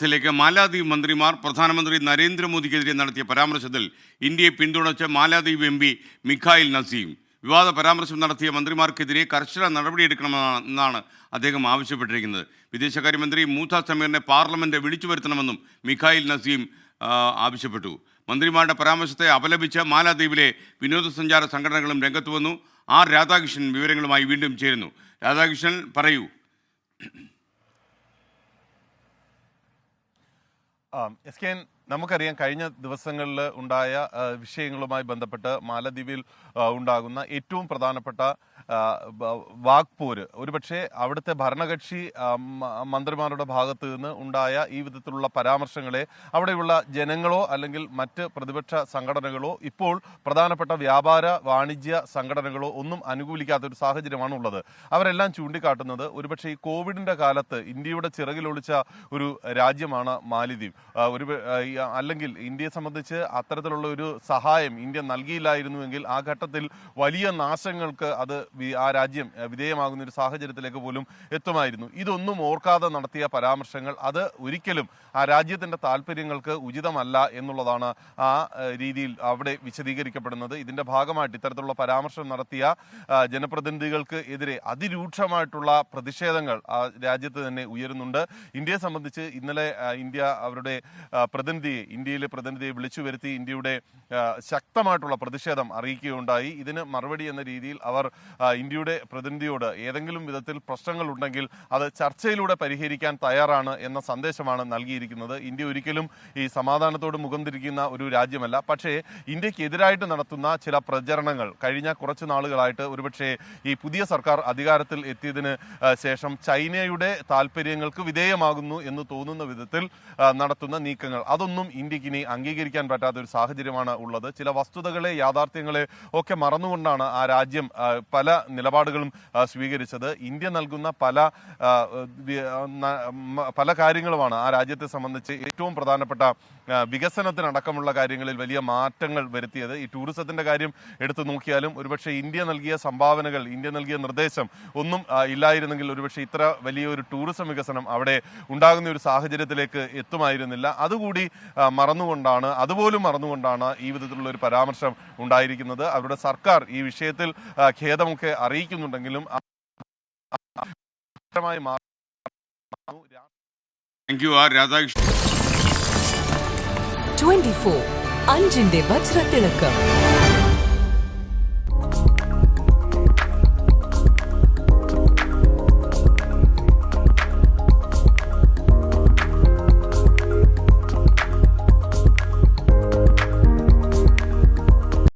ത്തിലേക്ക് മാലാദ്വീപ് മന്ത്രിമാർ പ്രധാനമന്ത്രി നരേന്ദ്രമോദിക്കെതിരെ നടത്തിയ പരാമർശത്തിൽ ഇന്ത്യയെ പിന്തുണച്ച് മാലാദ്വീപ് എം പി മിഖായിൽ നസീം. വിവാദ പരാമർശം നടത്തിയ മന്ത്രിമാർക്കെതിരെ കർശന നടപടിയെടുക്കണമെന്നാണ് അദ്ദേഹം ആവശ്യപ്പെട്ടിരിക്കുന്നത്. വിദേശകാര്യമന്ത്രി മൂത്ത സമീറിനെ പാർലമെന്റ് വിളിച്ചു വരുത്തണമെന്നും മിഖായിൽ നസീം ആവശ്യപ്പെട്ടു. മന്ത്രിമാരുടെ പരാമർശത്തെ അപലപിച്ച് മാലാദ്വീപിലെ വിനോദസഞ്ചാര സംഘടനകളും രംഗത്ത് വന്നു. ആർ രാധാകൃഷ്ണൻ വിവരങ്ങളുമായി വീണ്ടും ചേരുന്നു. രാധാകൃഷ്ണൻ പറയൂ. Um, es que നമുക്കറിയാം കഴിഞ്ഞ ദിവസങ്ങളിൽ ഉണ്ടായ വിഷയങ്ങളുമായി ബന്ധപ്പെട്ട് മാലദ്വീപിൽ ഉണ്ടാകുന്ന ഏറ്റവും പ്രധാനപ്പെട്ട വാക്പോര്. ഒരുപക്ഷെ അവിടുത്തെ ഭരണകക്ഷി മന്ത്രിമാരുടെ ഭാഗത്ത് നിന്ന് ഉണ്ടായ ഈ വിധത്തിലുള്ള പരാമർശങ്ങളെ അവിടെയുള്ള ജനങ്ങളോ അല്ലെങ്കിൽ മറ്റ് പ്രതിപക്ഷ സംഘടനകളോ ഇപ്പോൾ പ്രധാനപ്പെട്ട വ്യാപാര വാണിജ്യ സംഘടനകളോ ഒന്നും അനുകൂലിക്കാത്ത ഒരു സാഹചര്യമാണ് ഉള്ളത്. അവരെല്ലാം ചൂണ്ടിക്കാട്ടുന്നത് ഒരുപക്ഷെ ഈ കോവിഡിന്റെ കാലത്ത് ഇന്ത്യയുടെ ചിറകിലൊളിച്ച ഒരു രാജ്യമാണ് മാലിദ്വീപ്. ഒരു അല്ലെങ്കിൽ ഇന്ത്യയെ സംബന്ധിച്ച് അത്തരത്തിലുള്ള ഒരു സഹായം ഇന്ത്യ നൽകിയില്ലായിരുന്നുവെങ്കിൽ ആ ഘട്ടത്തിൽ വലിയ നാശങ്ങൾക്ക് അത് ആ രാജ്യം വിധേയമാകുന്ന ഒരു സാഹചര്യത്തിലേക്ക് പോലും എത്തുമായിരുന്നു. ഇതൊന്നും ഓർക്കാതെ നടത്തിയ പരാമർശങ്ങൾ അത് ഒരിക്കലും ആ രാജ്യത്തിന്റെ താല്പര്യങ്ങൾക്ക് ഉചിതമല്ല എന്നുള്ളതാണ് ആ രീതിയിൽ അവിടെ വിശദീകരിക്കപ്പെടുന്നത്. ഇതിന്റെ ഭാഗമായിട്ട് ഇത്തരത്തിലുള്ള പരാമർശം നടത്തിയ ജനപ്രതിനിധികൾക്ക് എതിരെ അതിരൂക്ഷമായിട്ടുള്ള പ്രതിഷേധങ്ങൾ ആ രാജ്യത്ത് തന്നെ ഉയരുന്നുണ്ട്. ഇന്ത്യയെ സംബന്ധിച്ച് ഇന്നലെ ഇന്ത്യ അവരുടെ ആ, പ്രതിനിധിയെ ഇന്ത്യയിലെ പ്രതിനിധിയെ വിളിച്ചു വരുത്തി ഇന്ത്യയുടെ ശക്തമായിട്ടുള്ള പ്രതിഷേധം അറിയിക്കുകയുണ്ടായി. ഇതിന് മറുപടി എന്ന രീതിയിൽ അവർ ഇന്ത്യയുടെ പ്രതിനിധിയോട് ഏതെങ്കിലും വിധത്തിൽ പ്രശ്നങ്ങൾ ഉണ്ടെങ്കിൽ അത് ചർച്ചയിലൂടെ പരിഹരിക്കാൻ തയ്യാറാണ് എന്ന സന്ദേശമാണ് നൽകിയിരിക്കുന്നത്. ഇന്ത്യ ഒരിക്കലും ഈ സമാധാനത്തോട് മുഖം തിരിക്കുന്ന ഒരു രാജ്യമല്ല. പക്ഷേ ഇന്ത്യക്കെതിരായിട്ട് നടത്തുന്ന ചില പ്രചരണങ്ങൾ കഴിഞ്ഞ കുറച്ച് നാളുകളായിട്ട് ഒരുപക്ഷെ ഈ പുതിയ സർക്കാർ അധികാരത്തിൽ എത്തിയതിന് ശേഷം ചൈനയുടെ താല്പര്യങ്ങൾക്ക് വിധേയമാകുന്നു എന്ന് തോന്നുന്ന വിധത്തിൽ നടത്തുന്ന നീക്കങ്ങൾ. അതൊന്നും ഇന്ത്യയ്ക്ക് ഇനി അംഗീകരിക്കാൻ പറ്റാത്ത ഒരു സാഹചര്യമാണ് ഉള്ളത്. ചില വസ്തുതകളെ യാഥാർത്ഥ്യങ്ങളെ ഒക്കെ മറന്നുകൊണ്ടാണ് ആ രാജ്യം പല നിലപാടുകളും സ്വീകരിച്ചത്. ഇന്ത്യ നൽകുന്ന പല പല കാര്യങ്ങളുമാണ് ആ രാജ്യത്തെ സംബന്ധിച്ച് ഏറ്റവും പ്രധാനപ്പെട്ട വികസനത്തിനടക്കമുള്ള കാര്യങ്ങളിൽ വലിയ മാറ്റങ്ങൾ വരുത്തിയത്. ഈ ടൂറിസത്തിന്റെ കാര്യം എടുത്തു നോക്കിയാലും ഒരുപക്ഷെ ഇന്ത്യ നൽകിയ സംഭാവനകൾ ഇന്ത്യ നൽകിയ നിർദ്ദേശം ഒന്നും ഇല്ലായിരുന്നെങ്കിൽ ഒരുപക്ഷെ ഇത്ര വലിയൊരു ടൂറിസം വികസനം അവിടെ ഉണ്ടാകുന്ന ഒരു സാഹചര്യത്തിലേക്ക് എത്തുമായിരുന്നില്ല. അതുകൂടി മറന്നുകൊണ്ടാണ് അതുപോലും മറന്നുകൊണ്ടാണ് ഈ വിധത്തിലുള്ള ഒരു പരാമർശം ഉണ്ടായിരിക്കുന്നത്. അവരുടെ സർക്കാർ ഈ വിഷയത്തിൽ ഖേദമൊക്കെ അറിയിക്കുന്നുണ്ടെങ്കിലും താങ്ക് യു ആർ രാധാകൃഷ്ണൻ. 24 അഞ്ചിന്റെ വജ്രത്തിളക്കം.